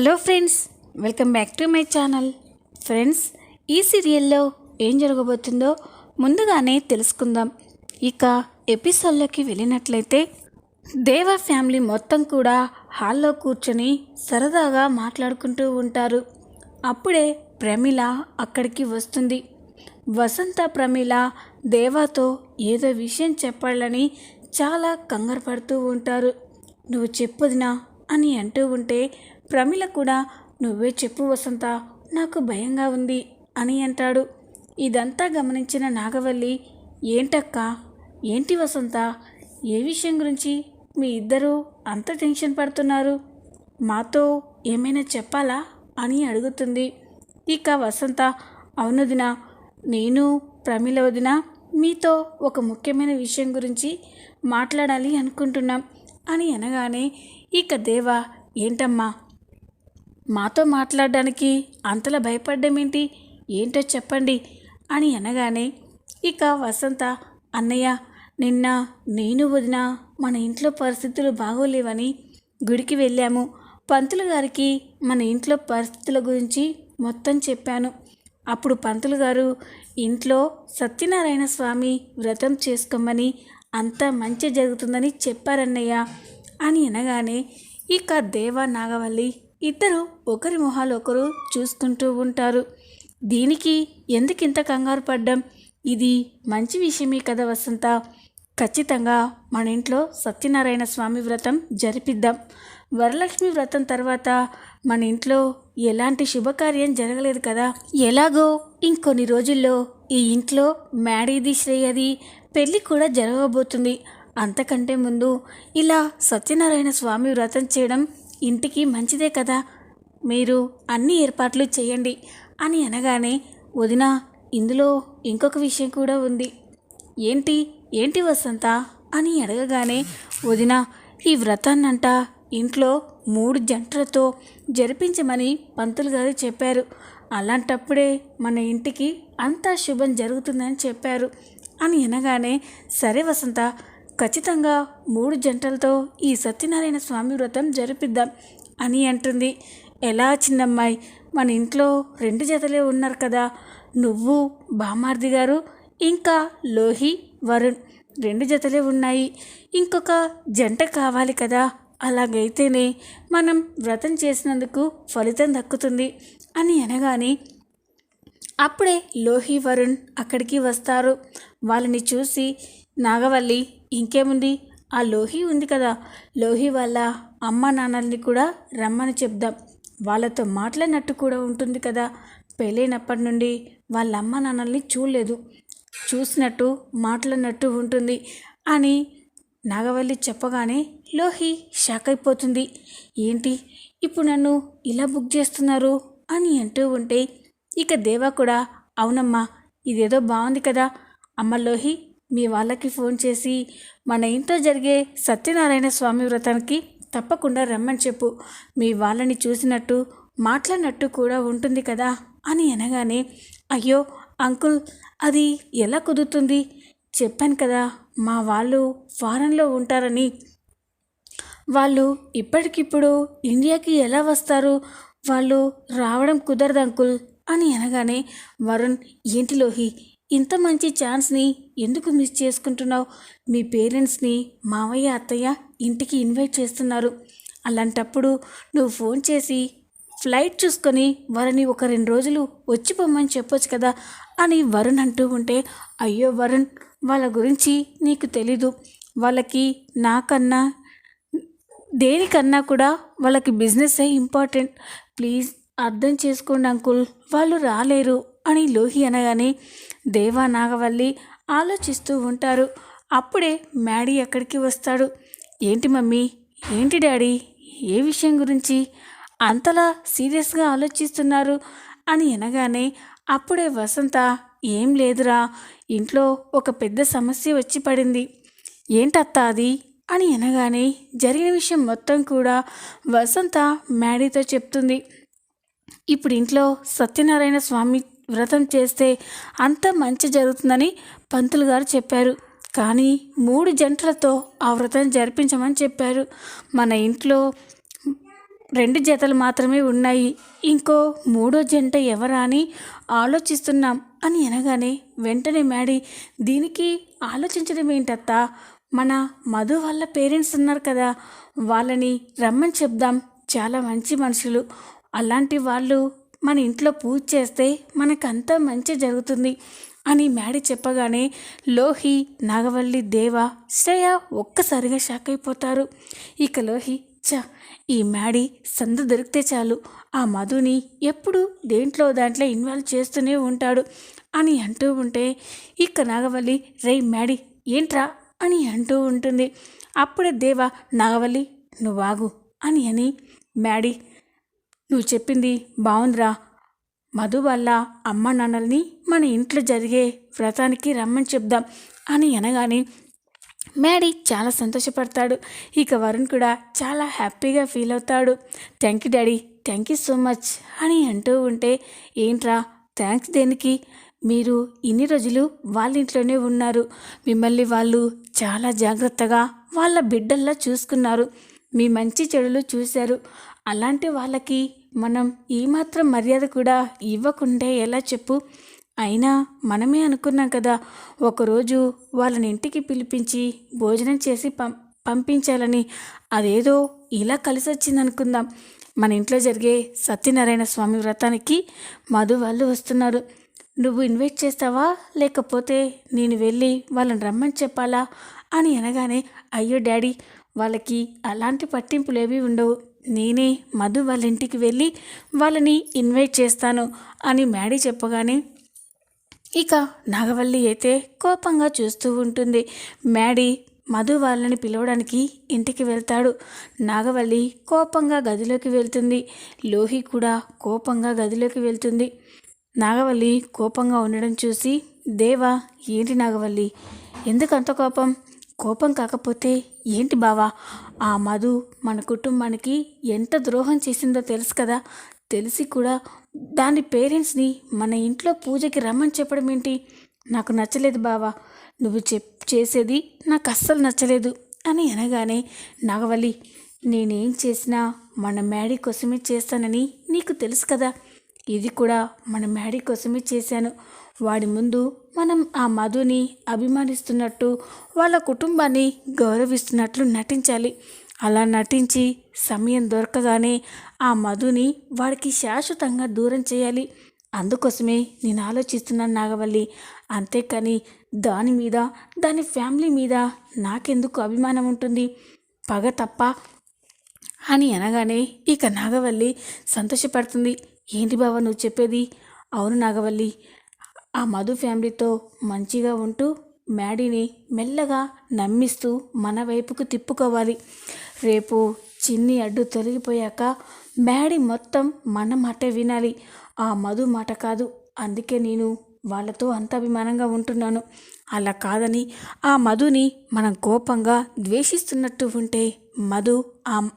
Hello friends welcome back to my channel. Friends ఈ సీరియల్లో ఏం జరగబోతుందో ముందుగానే తెలుసుకుందాం. ఇక ఎపిసోడ్లోకి వెళ్ళినట్లయితే దేవా ఫ్యామిలీ మొత్తం కూడా హాల్లో కూర్చొని సరదాగా మాట్లాడుకుంటూ ఉంటారు. అప్పుడే ప్రమిళ అక్కడికి వస్తుంది. వసంత ప్రమిళ దేవాతో ఏదో విషయం చెప్పాలని చాలా కంగారు పడుతూ ఉంటారు. నువ్వు చెప్పుదినా అని అంటూ ఉంటే ప్రమిళ కూడా నువ్వే చెప్పు వసంత నాకు భయంగా ఉంది అని అంటాడు. ఇదంతా గమనించిన నాగవల్లి ఏంటక్క? ఏంటి వసంత? ఏ విషయం గురించి మీ ఇద్దరూ అంత టెన్షన్ పడుతున్నారు? మాతో ఏమైనా చెప్పాలా? అని అడుగుతుంది. ఇక వసంత అవునదినా నేను ప్రమిళ వదిన మీతో ఒక ముఖ్యమైన విషయం గురించి మాట్లాడాలి అనుకుంటున్నాం అని అనగానే ఇక దేవా ఏంటమ్మా? మాతో మాట్లాడడానికి అంతలా భయపడ్డమేంటి ఏంటో చెప్పండి అని అనగానే ఇక వసంత అన్నయ్య నిన్న నేను వదిన మన ఇంట్లో పరిస్థితులు బాగోలేవని గుడికి వెళ్ళాము. పంతులు గారికి మన ఇంట్లో పరిస్థితుల గురించి మొత్తం చెప్పాను. అప్పుడు పంతులు గారు ఇంట్లో సత్యనారాయణ స్వామి వ్రతం చేసుకోమని అంతా మంచి జరుగుతుందని చెప్పారన్నయ్య అని అనగానే ఇక దేవ నాగవల్లి ఇద్దరు ఒకరి మొహాలు ఒకరు చూసుకుంటూ ఉంటారు. దీనికి ఎందుకింత కంగారు పడ్డం? ఇది మంచి విషయమే కదా వసంత. ఖచ్చితంగా మన ఇంట్లో సత్యనారాయణ స్వామి వ్రతం జరిపిద్దాం. వరలక్ష్మి వ్రతం తర్వాత మన ఇంట్లో ఎలాంటి శుభకార్యం జరగలేదు కదా? ఎలాగో ఇంకొన్ని రోజుల్లో ఈ ఇంట్లో మ్యాడీది శ్రేయది పెళ్ళి కూడా జరగబోతుంది. అంతకంటే ముందు ఇలా సత్యనారాయణ స్వామి వ్రతం చేయడం ఇంటికి మంచిదే కదా? మీరు అన్ని ఏర్పాట్లు చేయండి అని అనగానే వదిన ఇందులో ఇంకొక విషయం కూడా ఉంది. ఏంటి? ఏంటి వసంత? అని అడగగానే వదిన ఈ వ్రతాన్నంట ఇంట్లో మూడు జంటలతో జరిపించమని పంతులు గారు చెప్పారు. అలాంటప్పుడే మన ఇంటికి అంతా శుభం జరుగుతుందని చెప్పారు. అని అనగానే సరే వసంత ఖచ్చితంగా మూడు జంటలతో ఈ సత్యనారాయణ స్వామి వ్రతం జరిపిద్దాం అని అంటుంది. ఎలా చిన్నమ్మాయి? మన ఇంట్లో రెండు జతలే ఉన్నారు కదా. నువ్వు బామార్ది గారు ఇంకా లోహి వరుణ్ రెండు జతలే ఉన్నాయి. ఇంకొక జంట కావాలి కదా. అలాగైతేనే మనం వ్రతం చేసినందుకు ఫలితం దక్కుతుంది అని అనగానే అప్పుడే లోహి వరుణ్ అక్కడికి వస్తారు. వాళ్ళని చూసి నాగవల్లి ఇంకేముంది? ఆ లోహి ఉంది కదా. లోహి వాళ్ళ అమ్మ నాన్నల్ని కూడా రమ్మని చెప్దాం. వాళ్ళతో మాట్లాడినట్టు కూడా ఉంటుంది కదా. పెళ్ళైనప్పటి నుండి వాళ్ళ అమ్మ నాన్నల్ని చూడలేదు. చూసినట్టు మాట్లాడినట్టు ఉంటుంది అని నాగవల్లి చెప్పగానే లోహి షాక్ అయిపోతుంది. ఏంటి? ఇప్పుడు నన్ను ఇలా బుక్ చేస్తున్నారు అని అంటూ ఉంటే ఇక దేవా కూడా అవునమ్మా ఇదేదో బాగుంది కదా. అమ్మ లోహి మీ వాళ్ళకి ఫోన్ చేసి మన ఇంట్లో జరిగే సత్యనారాయణ స్వామి వ్రతానికి తప్పకుండా రమ్మని చెప్పు. మీ వాళ్ళని చూసినట్టు మాట్లాడినట్టు కూడా ఉంటుంది కదా అని అనగానే అయ్యో అంకుల్ అది ఎలా కుదురుతుంది? చెప్పాను కదా మా వాళ్ళు ఫారెన్లో ఉంటారని. వాళ్ళు ఇప్పటికిప్పుడు ఇండియాకి ఎలా వస్తారు? వాళ్ళు రావడం కుదరదు అంకుల్ అని అనగానే వరుణ్ ఏంటి లోహి ఇంత మంచి ఛాన్స్ని ఎందుకు మిస్ చేసుకుంటున్నావు? మీ పేరెంట్స్ని మావయ్య అత్తయ్య ఇంటికి ఇన్వైట్ చేస్తున్నారు. అలాంటప్పుడు నువ్వు ఫోన్ చేసి ఫ్లైట్ చూసుకొని వారిని ఒక రెండు రోజులు వచ్చి పొమ్మని చెప్పొచ్చు కదా అని వరుణ్ అంటూ ఉంటే అయ్యో వరుణ్ వాళ్ళ గురించి నీకు తెలీదు. వాళ్ళకి నాకన్నా దేనికన్నా కూడా వాళ్ళకి బిజినెస్సే ఇంపార్టెంట్. ప్లీజ్ అర్థం చేసుకోండి అంకుల్ వాళ్ళు రాలేరు అని లోహి అనగానే దేవా నాగవల్లి ఆలోచిస్తూ ఉంటారు. అప్పుడే మ్యాడీ ఎక్కడికి వస్తాడు. ఏంటి మమ్మీ? ఏంటి డాడీ? ఏ విషయం గురించి? అంతలా సీరియస్గా ఆలోచిస్తున్నారు? అని అనగానే అప్పుడే వసంత ఏం లేదురా. ఇంట్లో ఒక పెద్ద సమస్య వచ్చి పడింది. ఏంటత్త అది? అని అనగానే జరిగిన విషయం మొత్తం కూడా వసంత మ్యాడీతో చెప్తుంది. ఇప్పుడు ఇంట్లో సత్యనారాయణ స్వామి వ్రతం చేస్తే అంత మంచి జరుగుతుందని పంతులు గారు చెప్పారు. కానీ మూడు జంటలతో ఆ వ్రతం జరిపించమని చెప్పారు. మన ఇంట్లో రెండు జతలు మాత్రమే ఉన్నాయి. ఇంకో మూడో జంట ఎవరా అని ఆలోచిస్తున్నాం అని అనగానే వెంటనే మేడి దీనికి ఆలోచించడం ఏంటత్తా? మన మధు వాళ్ళ పేరెంట్స్ ఉన్నారు కదా వాళ్ళని రమ్మని చెప్దాం. చాలా మంచి మనుషులు. అలాంటి వాళ్ళు మన ఇంట్లో పూజ చేస్తే మనకంతా మంచి జరుగుతుంది అని మేడి చెప్పగానే లోహి నాగవల్లి దేవ శ్రేయ ఒక్కసారిగా షాక్ అయిపోతారు. ఇక లోహి చ ఈ మ్యాడీ సందు దొరికితే చాలు. ఆ మధుని ఎప్పుడు దేంట్లో దాంట్లో ఇన్వాల్వ్ చేస్తూనే ఉంటాడు అని అంటూ ఉంటే ఇక నాగవల్లి రే మ్యాడీ ఏంట్రా అని అంటూ ఉంటుంది. అప్పుడే దేవ నాగవల్లి నువ్వాగు అని అని మ్యాడీ నువ్వు చెప్పింది బాగుందిరా మధు వల్ల అమ్మ నాన్నల్ని మన ఇంట్లో జరిగే వ్రతానికి రమ్మని చెప్దాం అని అనగానే మ్యాడీ చాలా సంతోషపడతాడు. ఇక వరుణ్ కూడా చాలా హ్యాపీగా ఫీల్ అవుతాడు. Thank you daddy thank you so much అని అంటూ ఉంటే ఏంట్రా థ్యాంక్స్ దేనికి? మీరు ఇన్ని రోజులు వాళ్ళ ఇంట్లోనే ఉన్నారు. మిమ్మల్ని వాళ్ళు చాలా జాగ్రత్తగా వాళ్ళ బిడ్డల్లా చూసుకున్నారు. మీ మంచి చెడులు చూశారు. అలాంటి వాళ్ళకి మనం ఏమాత్రం మర్యాద కూడా ఇవ్వకుంటే ఎలా చెప్పు? అయినా మనమే అనుకున్నాం కదా ఒకరోజు వాళ్ళని ఇంటికి పిలిపించి భోజనం చేసి పం పంపించాలని. అదేదో ఇలా కలిసి వచ్చింది అనుకుందాం మన ఇంట్లో జరిగే సత్యనారాయణ స్వామి వ్రతానికి మధు వాళ్ళు వస్తున్నారు. నువ్వు ఇన్వైట్ చేస్తావా? లేకపోతే నేను వెళ్ళి వాళ్ళని రమ్మని చెప్పాలా? అని అనగానే అయ్యో డాడీ వాళ్ళకి అలాంటి పట్టింపులేవి ఉండవు. నేనే మధు వాళ్ళ ఇంటికి వెళ్ళి వాళ్ళని ఇన్వైట్ చేస్తాను అని మ్యాడీ చెప్పగానే ఇక నాగవల్లి అయితే కోపంగా చూస్తూ ఉంటుంది. మ్యాడీ మధు వాళ్ళని పిలవడానికి ఇంటికి వెళ్తాడు. నాగవల్లి కోపంగా గదిలోకి వెళ్తుంది. లోహి కూడా కోపంగా గదిలోకి వెళ్తుంది. నాగవల్లి కోపంగా ఉండడం చూసి దేవా ఏంటి నాగవల్లి? ఎందుకంత కోపం? కోపం కాకపోతే ఏంటి బావా? ఆ మధు మన కుటుంబానికి ఎంత ద్రోహం చేసిందో తెలుసు కదా. తెలిసి కూడా దాని పేరెంట్స్ని మన ఇంట్లో పూజకి రమ్మని చెప్పడం ఏంటి? నాకు నచ్చలేదు బావా. నువ్వు చెప్ చేసేది నాకు అస్సలు నచ్చలేదు అని అనగానే నాగవల్లి నేనేం చేసినా మన మ్యాడీ కోసమే చేస్తానని నీకు తెలుసు కదా. ఇది కూడా మన మ్యాడీ కోసమే చేశాను. వాడి ముందు మనం ఆ మధుని అభిమానిస్తున్నట్టు వాళ్ళ కుటుంబాన్ని గౌరవిస్తున్నట్లు నటించాలి. అలా నటించి సమయం దొరకగానే ఆ మధుని వాడికి శాశ్వతంగా దూరం చేయాలి. అందుకోసమే నేను ఆలోచిస్తున్నాను నాగవల్లి. అంతేకాని దాని మీద దాని ఫ్యామిలీ మీద నాకెందుకు అభిమానం ఉంటుంది? పగ తప్ప అని అనగానే ఇక నాగవల్లి సంతోషపడుతుంది. ఏంటి బావ నువ్వు చెప్పేది? అవును నాగవల్లి. ఆ మధు ఫ్యామిలీతో మంచిగా ఉంటూ మ్యాడీని మెల్లగా నమ్మిస్తూ మన వైపుకు తిప్పుకోవాలి. రేపు చిన్ని అడ్డు తొలగిపోయాక మ్యాడీ మొత్తం మన మాట వినాలి. ఆ మధు మాట కాదు. అందుకే నేను వాళ్ళతో అంత అభిమానంగా ఉంటున్నాను. అలా కాదని ఆ మధుని మనం కోపంగా ద్వేషిస్తున్నట్టు ఉంటే మధు ఆ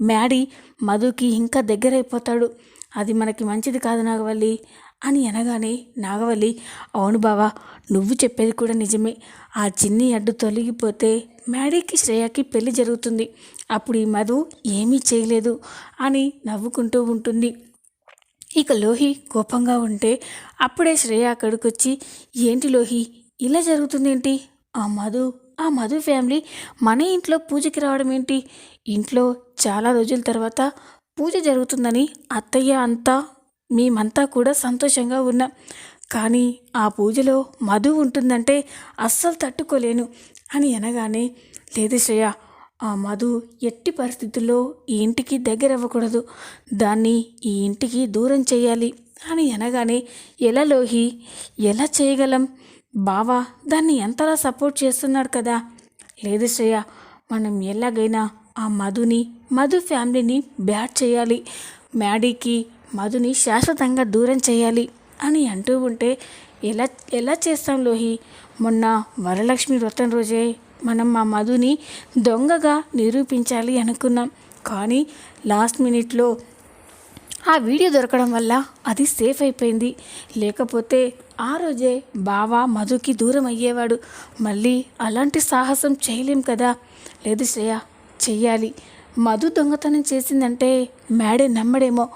మ్యాడీ మధుకి ఇంకా దగ్గరైపోతాడు. అది మనకి మంచిది కాదు నాగవల్లి. అని అనగానే నాగవల్లి అవును బావా నువ్వు చెప్పేది కూడా నిజమే. ఆ చిన్ని అడ్డు తొలగిపోతే మ్యాడీకి శ్రేయకి పెళ్ళి జరుగుతుంది. అప్పుడు ఈ మధు ఏమీ చేయలేదు అని నవ్వుకుంటూ ఉంటుంది. ఇక లోహి కోపంగా ఉంటే అప్పుడే శ్రేయ అక్కడికి వచ్చి ఏంటి లోహి ఇలా జరుగుతుందేంటి? ఆ మధు ఆ మధు ఫ్యామిలీ మన ఇంట్లో పూజకి రావడం ఏంటి ఇంట్లో చాలా రోజుల తర్వాత పూజ జరుగుతుందని అత్తయ్య అంతా మేమంతా కూడా సంతోషంగా ఉన్నాం. కానీ ఆ పూజలో మధు ఉంటుందంటే అస్సలు తట్టుకోలేను అని అనగానే లేదు శ్రేయ ఆ మధు ఎట్టి పరిస్థితుల్లో ఈ ఇంటికి దగ్గర అవ్వకూడదు దాన్ని ఈ ఇంటికి దూరం చేయాలి అని అనగానే ఎలా లోహి ఎలా చేయగలం? బావా దాన్ని ఎంతలా సపోర్ట్ చేస్తున్నాడు కదా. లేదు శ్రేయ మనం ఎలాగైనా ఆ మధుని మధు ఫ్యామిలీని బ్యాట్ చేయాలి. మ్యాడీకి మధుని శాశ్వతంగా దూరం చేయాలి అని అంటూ ఉంటే ఎలా ఎలా చేస్తాం లోహి? మొన్న వరలక్ష్మి వ్రతం రోజే మనం మా మధుని దొంగగా నిరూపించాలి అనుకున్నాం. కానీ లాస్ట్ మినిట్లో ఆ వీడియో దొరకడం వల్ల అది సేఫ్ అయిపోయింది. లేకపోతే ఆ రోజే బావ మధుకి దూరం అయ్యేవాడు. మళ్ళీ అలాంటి సాహసం చేయలేం కదా? లేదు శ్రేయ చెయ్యాలి. మధు దొంగతనం చేసిందంటే మేడే నమ్మడేమో.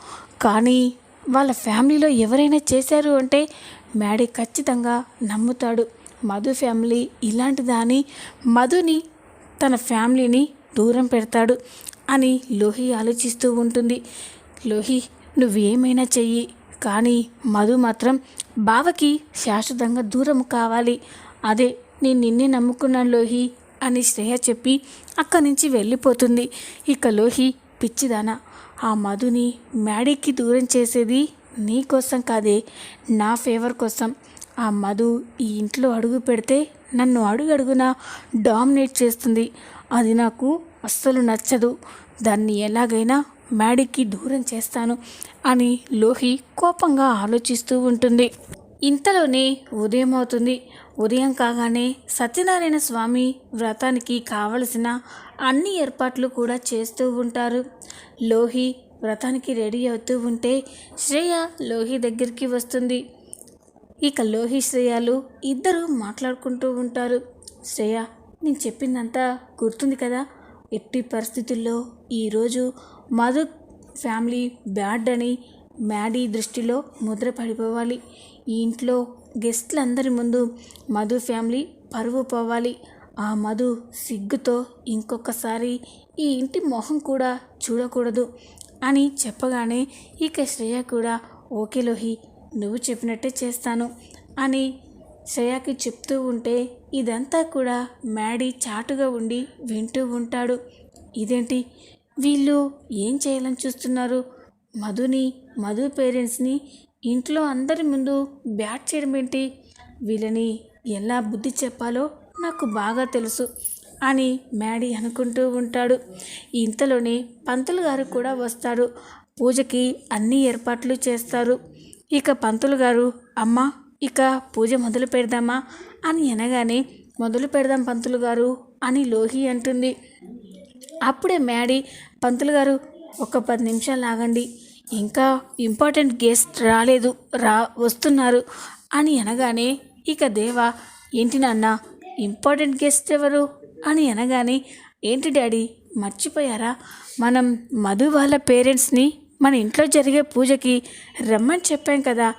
కానీ వాళ్ళ ఫ్యామిలీలో ఎవరైనా చేశారు అంటే మ్యాడీ ఖచ్చితంగా నమ్ముతాడు. మధు ఫ్యామిలీ ఇలాంటి దాని మధుని తన ఫ్యామిలీని దూరం పెడతాడు అని లోహి ఆలోచిస్తూ ఉంటుంది. లోహి నువ్వేమైనా చెయ్యి. కానీ మధు మాత్రం బావకి శాశ్వతంగా దూరం కావాలి. అదే నేను నిన్నే నమ్ముకున్నాను లోహి అని శ్రేయ చెప్పి అక్కడి నుంచి వెళ్ళిపోతుంది. ఇక లోహి పిచ్చిదానా ఆ మధుని మ్యాడీకి దూరం చేసేది నీ కోసం కాదే నా ఫేవర్ కోసం. ఆ మధు ఈ ఇంట్లో అడుగు పెడితే నన్ను అడుగడుగున డామినేట్ చేస్తుంది. అది నాకు అస్సలు నచ్చదు. దాన్ని ఎలాగైనా మ్యాడీకి దూరం చేస్తాను అని లోహి కోపంగా ఆలోచిస్తూ ఉంటుంది. ఇంతలోనే ఉదయం అవుతుంది. ఉదయం కాగానే సత్యనారాయణ స్వామి వ్రతానికి కావలసిన అన్ని ఏర్పాట్లు కూడా చేస్తూ ఉంటారు. లోహి వ్రతానికి రెడీ అవుతూ ఉంటే శ్రేయ లోహి దగ్గరికి వస్తుంది. ఇక లోహి శ్రేయాలు ఇద్దరు మాట్లాడుకుంటూ ఉంటారు. శ్రేయ నేను చెప్పిందంతా గుర్తుంది కదా. ఎట్టి పరిస్థితుల్లో ఈరోజు మధు ఫ్యామిలీ బ్యాడ్ అని మ్యాడీ దృష్టిలో ముద్ర పడిపోవాలి ఈ ఇంట్లో గెస్ట్లందరి ముందు మధు ఫ్యామిలీ పరువు పోవాలి. ఆ మధు సిగ్గుతో ఇంకొకసారి ఈ ఇంటి మొహం కూడా చూడకూడదు అని చెప్పగానే ఇక శ్రేయ కూడా ఓకే లోహి నువ్వు చెప్పినట్టే చేస్తాను అని శ్రేయాకి చెప్తూ ఉంటే ఇదంతా కూడా మ్యాడీ చాటుగా ఉండి వింటూ ఉంటాడు. ఇదేంటి? వీళ్ళు ఏం చేయాలని చూస్తున్నారు? మధుని మధు పేరెంట్స్ని ఇంట్లో అందరి ముందు బ్యాట్ చేయడం ఏంటి? వీళ్ళని ఎలా బుద్ధి చెప్పాలో నాకు బాగా తెలుసు అని మ్యాడీ అనుకుంటూ ఉంటాడు. ఇంతలోనే పంతులు గారు కూడా వస్తారు. పూజకి అన్ని ఏర్పాట్లు చేస్తారు. ఇక పంతులు గారు అమ్మ ఇక పూజ మొదలు పెడదామా? అని అనగానే మొదలు పెడదాం పంతులు గారు అని లోహి అంటుంది. అప్పుడే మ్యాడీ పంతులు గారు ఒక పది నిమిషాలు ఆగండి. ఇంకా ఇంపార్టెంట్ గెస్ట్ రాలేదు. రా వస్తున్నారు అని అనగానే ఇక దేవా ఏంటి నాన్న ఇంపార్టెంట్ గెస్ట్ ఎవరు? అని అనగానే ఏంటి డాడీ మర్చిపోయారా? మనం మధు వాళ్ళ పేరెంట్స్ని మన ఇంట్లో జరిగే పూజకి రమ్మని చెప్పాం కదా.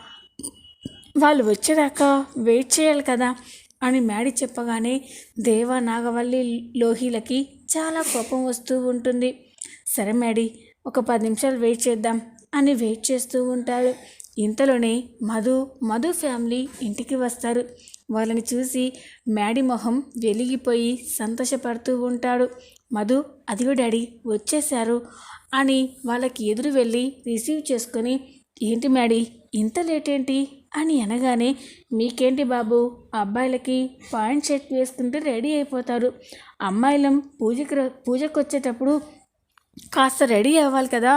వాళ్ళు వచ్చేదాకా వెయిట్ చేయాలి కదా అని మ్యాడీ చెప్పగానే దేవ నాగవల్లి లోహిలకి చాలా కోపం వస్తూ ఉంటుంది. సరే మ్యాడీ ఒక పది నిమిషాలు వెయిట్ చేద్దాం అని వెయిట్ చేస్తూ ఉంటారు ఇంతలోనే మధు మధు ఫ్యామిలీ ఇంటికి వస్తారు. వాళ్ళని చూసి మ్యాడి మొహం వెలిగిపోయి సంతోషపడుతూ ఉంటాడు. మధు అదిగో డాడీ వచ్చేశారు అని వాళ్ళకి ఎదురు వెళ్ళి రిసీవ్ చేసుకొని ఏంటి మ్యాడీ ఇంత లేట్ ఏంటి అని అనగానే మీకేంటి బాబు అబ్బాయిలకి పాయింట్ షర్ట్ వేసుకుంటే రెడీ అయిపోతారు. అమ్మాయిలం పూజకి పూజకు వచ్చేటప్పుడు కాస్త రెడీ అవ్వాలి కదా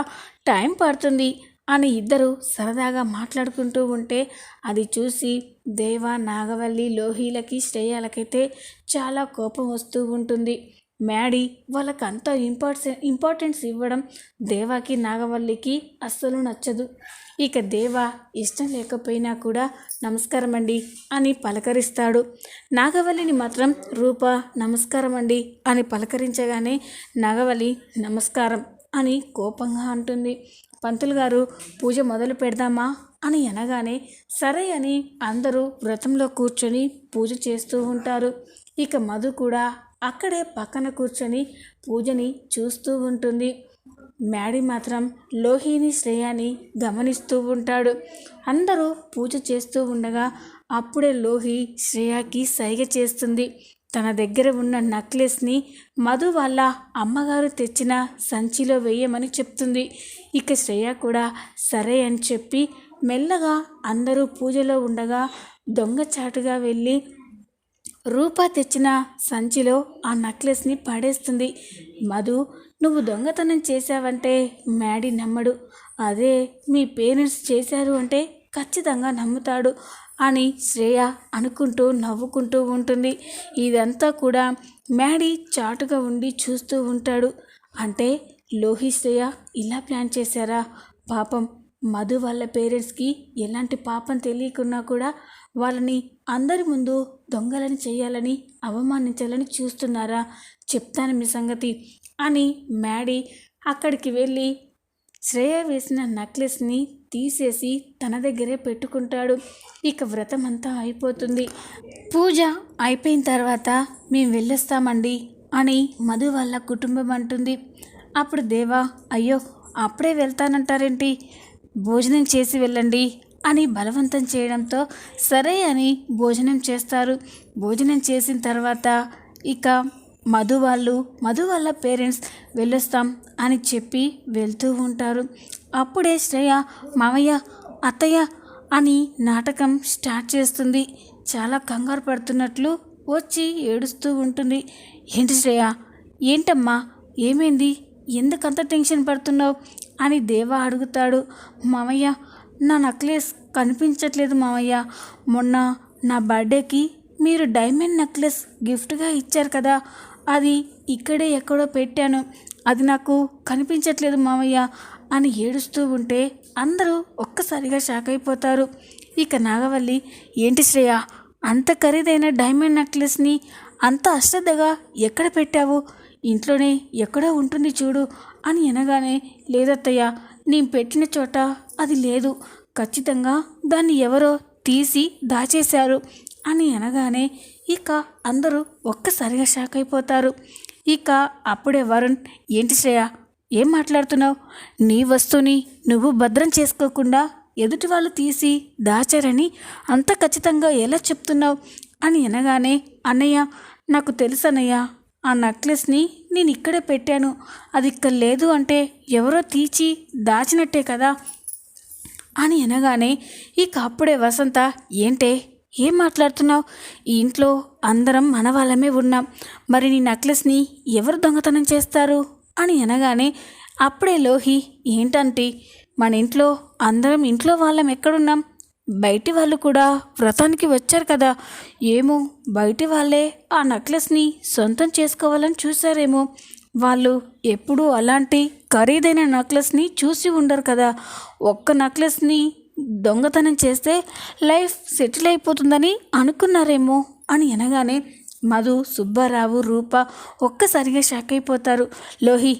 టైం పడుతుంది అని ఇద్దరు సరదాగా మాట్లాడుకుంటూ ఉంటే అది చూసి దేవ నాగవల్లి లోహీలకి శ్రేయాలకైతే చాలా కోపం వస్తూ ఉంటుంది. మ్యాడీ వాళ్ళకి అంత ఇంపార్టెన్ ఇంపార్టెన్స్ ఇవ్వడం దేవాకి నాగవల్లికి అస్సలు నచ్చదు. ఇక దేవ ఇష్టం లేకపోయినా కూడా నమస్కారం అండి అని పలకరిస్తాడు. నాగవల్లిని మాత్రం రూప నమస్కారం అండి అని పలకరించగానే నాగవల్లి నమస్కారం అని కోపంగా అంటుంది. పంతులు గారు పూజ మొదలు పెడదామా? అని అనగానే సరే అని అందరూ వ్రతంలో కూర్చొని పూజ చేస్తూ ఉంటారు. ఇక మధు కూడా అక్కడే పక్కన కూర్చొని పూజని చూస్తూ ఉంటుంది. మ్యాడీ మాత్రం లోహిని శ్రేయాని గమనిస్తూ ఉంటాడు. అందరూ పూజ చేస్తూ ఉండగా అప్పుడే లోహి శ్రేయాకి సైగ చేస్తుంది. తన దగ్గర ఉన్న నక్లెస్ని మధు వాళ్ళ అమ్మగారు తెచ్చిన సంచిలో వేయమని చెప్తుంది. ఇక శ్రేయ కూడా సరే అని చెప్పి మెల్లగా అందరూ పూజలో ఉండగా దొంగచాటుగా వెళ్ళి రూపా తెచ్చిన సంచిలో ఆ నెక్లెస్ని పడేస్తుంది. మధు నువ్వు దొంగతనం చేశావంటే మ్యాడీ నమ్మడు. అదే మీ పేరెంట్స్ చేశారు అంటే ఖచ్చితంగా నమ్ముతాడు అని శ్రేయ అనుకుంటూ నవ్వుకుంటూ ఉంటుంది. ఇదంతా కూడా మ్యాడీ చాటుగా ఉండి చూస్తూ ఉంటాడు. అంటే లోహి శ్రేయ ఇలా ప్లాన్ చేశారా? పాపం మధు వాళ్ళ పేరెంట్స్కి ఎలాంటి పాపం తెలియకున్నా కూడా వాళ్ళని అందరి ముందు దొంగలని చేయాలని అవమానించాలని చూస్తున్నారా? చెప్తాను మీ సంగతి అని మ్యాడీ అక్కడికి వెళ్ళి శ్రేయ వేసిన నెక్లెస్ని తీసేసి తన దగ్గరే పెట్టుకుంటాడు. ఇక వ్రతం అంతా అయిపోతుంది. పూజ అయిపోయిన తర్వాత మేము వెళ్ళొస్తామండి అని మధు వాళ్ళ కుటుంబం అంటుంది. అప్పుడు దేవా అయ్యో అప్పుడే వెళ్తానంటారేంటి? భోజనం చేసి వెళ్ళండి అని బలవంతం చేయడంతో సరే అని భోజనం చేస్తారు. భోజనం చేసిన తర్వాత ఇక మధు వాళ్ళు మధు వాళ్ళ పేరెంట్స్ వెళ్ళొస్తాం అని చెప్పి వెళ్తూ ఉంటారు. అప్పుడే శ్రేయ మావయ్య అత్తయ్య అని నాటకం స్టార్ట్ చేస్తుంది. చాలా కంగారు పడుతున్నట్లు వచ్చి ఏడుస్తూ ఉంటుంది. ఏంటి శ్రేయ? ఏంటమ్మా? ఏమైంది? ఎందుకంత టెన్షన్ పడుతున్నావు? అని దేవా అడుగుతాడు. మామయ్య నా నెక్లెస్ కనిపించట్లేదు మామయ్య. మొన్న నా బర్త్డేకి మీరు డైమండ్ నెక్లెస్ గిఫ్ట్గా ఇచ్చారు కదా అది ఇక్కడే ఎక్కడో పెట్టాను. అది నాకు కనిపించట్లేదు మామయ్య అని ఏడుస్తూ ఉంటే అందరూ ఒక్కసారిగా షాక్ అయిపోతారు. ఇక నాగవల్లి ఏంటి శ్రేయ అంత ఖరీదైన డైమండ్ నెక్లెస్ని అంత అశ్రద్ధగా ఎక్కడ పెట్టావు? ఇంట్లోనే ఎక్కడో ఉంటుంది చూడు అని అనగానే లేదత్తయ్య నేను పెట్టిన చోట అది లేదు. ఖచ్చితంగా దాన్ని ఎవరో తీసి దాచేశారు అని అనగానే ఇక అందరూ ఒక్కసారిగా షాక్ అయిపోతారు. ఇక అప్పుడే వరుణ్ ఏంటి శ్రేయ ఏం మాట్లాడుతున్నావు? నీ వస్తువుని నువ్వు భద్రం చేసుకోకుండా ఎదుటి వాళ్ళు తీసి దాచారని అంత ఖచ్చితంగా ఎలా చెప్తున్నావు? అని అనగానే అన్నయ్య నాకు తెలుసు అన్నయ్య ఆ నెక్లెస్ని నేను ఇక్కడే పెట్టాను. అది ఇక్కడ లేదు అంటే ఎవరో తీచి దాచినట్టే కదా? అని అనగానే ఇక అప్పుడే వసంత ఏంటే? ఏం మాట్లాడుతున్నావు? ఈ ఇంట్లో అందరం మన వాళ్ళమే ఉన్నాం. మరి నీ నెక్లెస్ని ఎవరు దొంగతనం చేస్తారు? అని అనగానే అప్పుడే లోహి ఏంటంటే? మన ఇంట్లో అందరం ఇంట్లో వాళ్ళం ఎక్కడున్నాం? బయటి వాళ్ళు కూడా వ్రతానికి వచ్చారు కదా. ఏమో బయటి వాళ్ళే ఆ నెక్లెస్ని సొంతం చేసుకోవాలని చూసారేమో వాళ్ళు ఎప్పుడూ అలాంటి ఖరీదైన నెక్లెస్ని చూసి ఉండరు కదా. ఒక్క నెక్లెస్ని దొంగతనం చేస్తే లైఫ్ సెటిల్ అయిపోతుందని అనుకున్నారేమో అని అనగానే మధు సుబ్బారావు రూప ఒక్కసారిగా షాక్ అయిపోతారు. లోహి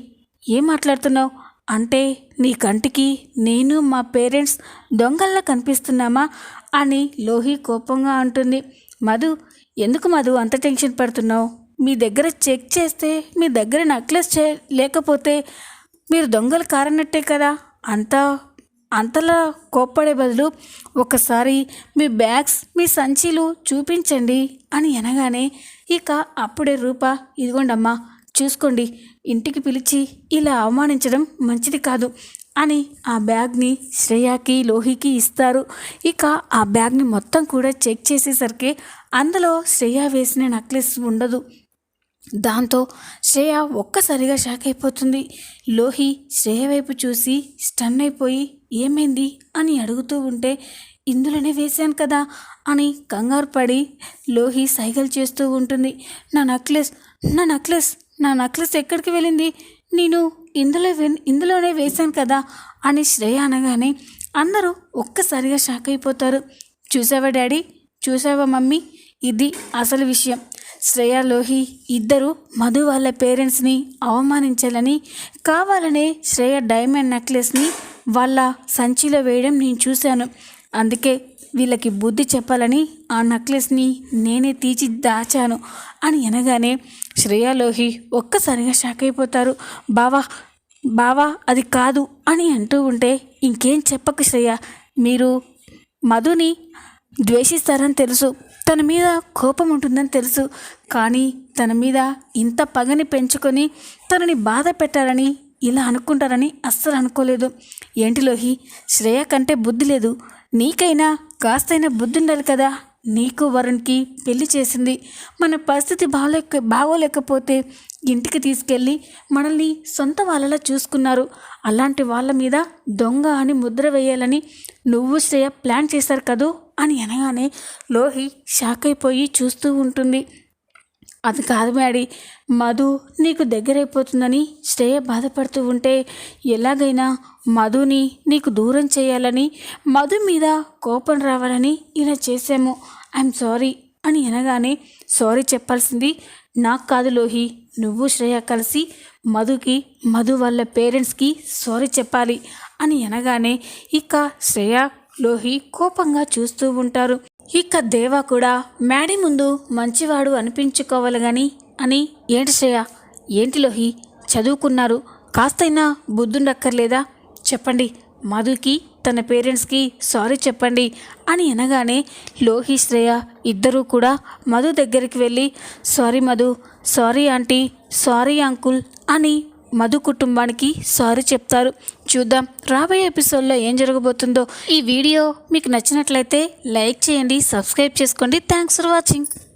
ఏం మాట్లాడుతున్నావు? అంటే నీ కంటికి నేను మా పేరెంట్స్ దొంగల్లా కనిపిస్తున్నామా? అని లోహి కోపంగా అంటుంది. మధు ఎందుకు మధు అంత టెన్షన్ పడుతున్నావు? మీ దగ్గర చెక్ చేస్తే మీ దగ్గర నెక్లెస్ చే లేకపోతే మీరు దొంగలు కారన్నట్టే కదా? అంతా అంతలా కోప్పడే బదులు ఒకసారి మీ బ్యాగ్స్ మీ సంచిలు చూపించండి అని అనగానే ఇక అప్పుడే రూప ఇదిగోండమ్మా చూసుకోండి ఇంటికి పిలిచి ఇలా అవమానించడం మంచిది కాదు అని ఆ బ్యాగ్ని శ్రేయాకి లోహికి ఇస్తారు. ఇక ఆ బ్యాగ్ని మొత్తం కూడా చెక్ చేసేసరికి అందులో శ్రేయ వేసిన నెక్లెస్ ఉండదు. దాంతో శ్రేయ ఒక్కసారిగా షాక్ అయిపోతుంది. లోహి శ్రేయ వైపు చూసి స్టన్ అయిపోయి ఏమైంది? అని అడుగుతూ ఉంటే ఇందులోనే వేశాను కదా అని కంగారు పడి లోహి సైగలు చేస్తూ ఉంటుంది. నా నక్లెస్ నా నక్లెస్ నా నక్లెస్ ఎక్కడికి వెళ్ళింది? నేను ఇందులో ఇందులోనే వేశాను కదా? అని శ్రేయ అనగానే అందరూ ఒక్కసారిగా షాక్ అయిపోతారు. చూసావా డాడీ? చూసావా మమ్మీ? ఇది అసలు విషయం. శ్రేయ లోహి ఇద్దరు మధు వాళ్ళ పేరెంట్స్ని అవమానించాలని కావాలనే శ్రేయ డైమండ్ నెక్లెస్ని వాళ్ళ సంచిలో వేయడం నేను చూశాను. అందుకే వీళ్ళకి బుద్ధి చెప్పాలని ఆ నెక్లెస్ని నేనే తీచి దాచాను అని అనగానే శ్రేయ లోహి ఒక్కసారిగా షాక్ అయిపోతారు. బావా బావా అది కాదు అని అంటూ ఉంటే ఇంకేం చెప్పకు శ్రేయ. మీరు మధుని ద్వేషిస్తారని తెలుసు. తన మీద కోపం ఉంటుందని తెలుసు. కానీ తన మీద ఇంత పగని పెంచుకొని తనని బాధ పెట్టాలని ఇలా అనుకుంటారని అస్సలు అనుకోలేదు. ఏంటి లోహి శ్రేయ కంటే బుద్ధి లేదు. నీకైనా కాస్తైనా బుద్ధుండాలి కదా. నీకు వరుణ్కి పెళ్ళి చేసింది. మన పరిస్థితి బాగోలేక బాగోలేకపోతే ఇంటికి తీసుకెళ్ళి మనల్ని సొంత వాళ్ళలా చూసుకున్నారు. అలాంటి వాళ్ళ మీద దొంగ అని ముద్ర వేయాలని నువ్వు శ్రేయ ప్లాన్ చేశారు కదూ? అని అనగానే లోహి షాక్ అయిపోయి చూస్తూ ఉంటుంది. అది కాదు మ్యాడీ. మధు నీకు దగ్గరైపోతుందని శ్రేయ బాధపడుతూ ఉంటే ఎలాగైనా మధుని నీకు దూరం చేయాలని మధు మీద కోపం రావాలని ఇలా చేశాము. ఐఎమ్ సారీ అని అనగానే సారీ చెప్పాల్సింది నాకు కాదు లోహి. నువ్వు శ్రేయ కలిసి మధుకి మధు వాళ్ళ పేరెంట్స్కి సారీ చెప్పాలి అని అనగానే ఇక శ్రేయ లోహి కోపంగా చూస్తూ ఉంటారు. ఇక దేవా కూడా మ్యాడీ ముందు మంచివాడు అనిపించుకోవాలి గాని అని ఏంటి శ్రేయ? ఏంటి లోహి? చదువుకున్నారు. కాస్తైనా బుద్ధుండక్కర్లేదా? చెప్పండి. మధుకి తన పేరెంట్స్కి సారీ చెప్పండి అని అనగానే లోహి శ్రేయ ఇద్దరూ కూడా మధు దగ్గరికి వెళ్ళి sorry Madhu sorry aunty sorry uncle అని మధు కుటుంబానికి సారీ చెప్తారు. చూద్దాం రాబోయే ఎపిసోడ్లో ఏం జరగబోతుందో. ఈ వీడియో మీకు నచ్చినట్లయితే లైక్ చేయండి సబ్స్క్రైబ్ చేసుకోండి. Thanks for watching.